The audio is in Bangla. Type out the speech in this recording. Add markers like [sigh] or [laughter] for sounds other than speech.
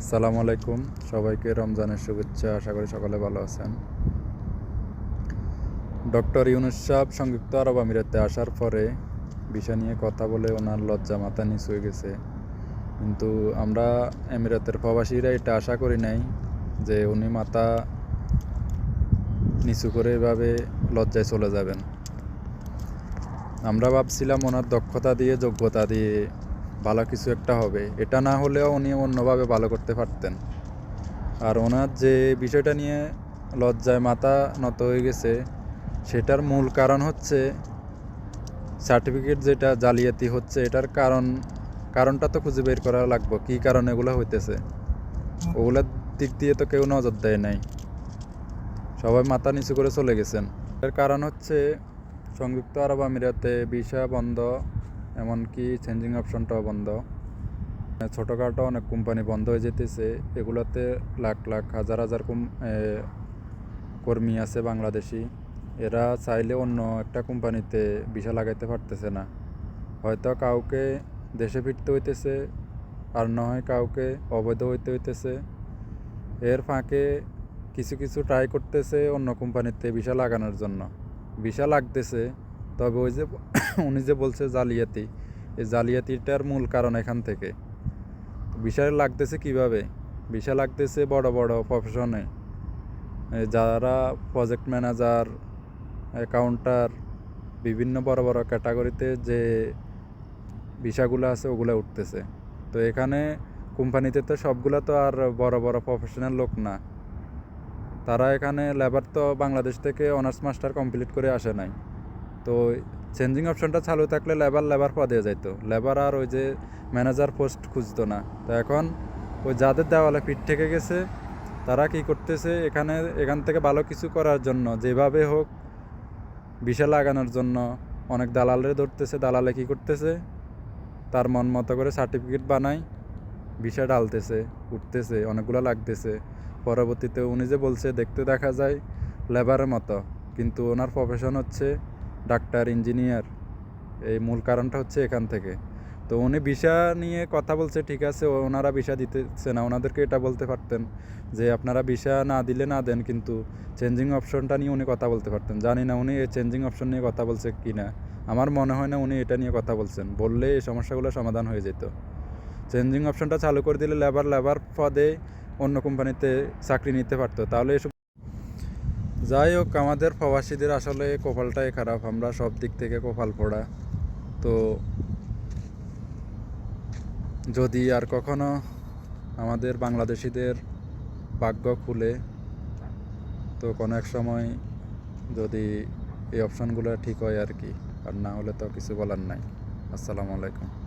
আসসালামু আলাইকুম। সবাইকে রমজানের শুভেচ্ছা। আশা করি সকলে ভালো আছেন। ডক্টর ইউনুস সাহেব সংযুক্ত আরব আমিরাতে আসার পরে বিষয় নিয়ে কথা বলে ওনার লজ্জা মাথা নিচু হয়ে গেছে। কিন্তু আমরা আমিরাতের প্রবাসীরা এটা আশা করি নাই যে উনি মাথা নিচু করে এভাবে লজ্জায় চলে যাবেন। আমরা ভাবছিলাম ওনার দক্ষতা দিয়ে, যোগ্যতা দিয়ে ভালো কিছু একটা হবে। এটা না হলেও উনি অন্যভাবে ভালো করতে পারতেন। আর ওনার যে বিষয়টা নিয়ে লজ্জায় মাথা নত হয়ে গেছে, সেটার মূল কারণ হচ্ছে সার্টিফিকেট যেটা জালিয়াতি হচ্ছে, এটার কারণ, কারণটা তো খুঁজে বের করা লাগবে, কী কারণে এগুলো হইতেছে? ওগুলোর দিক দিয়ে তো কেউ নজর দেয় নাই। সবাই মাথা নিচু করে চলে গেছেন। এর কারণ হচ্ছে সংযুক্ত আরব আমিরাতে ভিসা বন্ধ এমনকি চেঞ্জিং অপশনটাও বন্ধ। ছোটোখাটো অনেক কোম্পানি বন্ধ হয়ে যেতেছে, এগুলোতে লাখ লাখ, হাজার হাজার কর্মী আছে বাংলাদেশি। এরা চাইলে অন্য একটা কোম্পানিতে ভিসা লাগাইতে পারতেছে না। হয়তো কাউকে দেশে ফিরতে হইতেছে, আর নয় কাউকে অবৈধ হইতে হইতেছে। এর ফাঁকে কিছু কিছু ট্রাই করতেছে অন্য কোম্পানিতে ভিসা লাগানোর জন্য। ভিসা লাগতেছে, তবে ওই যে [laughs] উনি যে বলছে জালিয়াতি, এই জালিয়াতিটার মূল কারণ এখান থেকে। ভিসা লাগতেছে কীভাবে? ভিসা লাগতেছে বড় বড় প্রফেশনে যারা প্রজেক্ট ম্যানেজার অ্যাকাউন্টার বিভিন্ন বড় বড় ক্যাটাগরিতে যে ভিসাগুলো আছে ওগুলো উঠতেছে। তো এখানে কোম্পানিতে তো সবগুলো তো আর বড় বড় প্রফেশনাল লোক না। তারা এখানে লেবার তো বাংলাদেশ থেকে অনার্স মাস্টার কমপ্লিট করে আসে নাই। তো চেঞ্জিং অপশনটা চালু থাকলে লেবার লেবার পদে যাইতো। লেবার আর ওই যে ম্যানেজার পোস্ট খুঁজতো না। তো এখন ওই যাদের দেওয়ালে পিঠ থেকে গেছে, তারা কি করতেছে? এখানে, এখান থেকে ভালো কিছু করার জন্য, যেভাবে হোক বিষা লাগানোর জন্য অনেক দালালে ধরতেছে। দালালে কি করতেছে? তার মন মতো করে সার্টিফিকেট বানায়, বিষা ডালতেছে উঠতেছে, অনেকগুলো লাগতেছে। পরবর্তীতে উনি যে বলছে, দেখতে দেখা যায় লেবারের মতো। কিন্তু ওনার প্রফেশন হচ্ছে ডাক্তার, ইঞ্জিনিয়ার, এই মূল কারণটা হচ্ছে এখান থেকে। তো উনি ভিসা নিয়ে কথা বলছে, ঠিক আছে ওনারা ভিসা দিতেছে না। ওনাদেরকে এটা বলতে পারতেন যে আপনারা ভিসা না দিলে না দেন, কিন্তু চেঞ্জিং অপশনটা নিয়ে উনি কথা বলতে পারতেন। জানি না উনি এই চেঞ্জিং অপশন নিয়ে কথা বলছে কি না। আমার মনে হয় না উনি এটা নিয়ে কথা বলছেন। বললে এই সমস্যাগুলো সমাধান হয়ে যেত। চেঞ্জিং অপশনটা চালু করে দিলে লেবার লেবার পদে অন্য কোম্পানিতে চাকরি নিতে পারতো। তাহলে এসব যাই হোক, আমাদের প্রবাসীদের আসলে কপালটাই খারাপ। আমরা সব দিক থেকে কপাল পড়া। তো যদি আর কখনো আমাদের বাংলাদেশিদের ভাগ্য খুলে, তো কোনো এক সময় যদি এই অপশনগুলো ঠিক হয় আর কি। আর না হলে তো কিছু বলার নাই। আসসালামু আলাইকুম।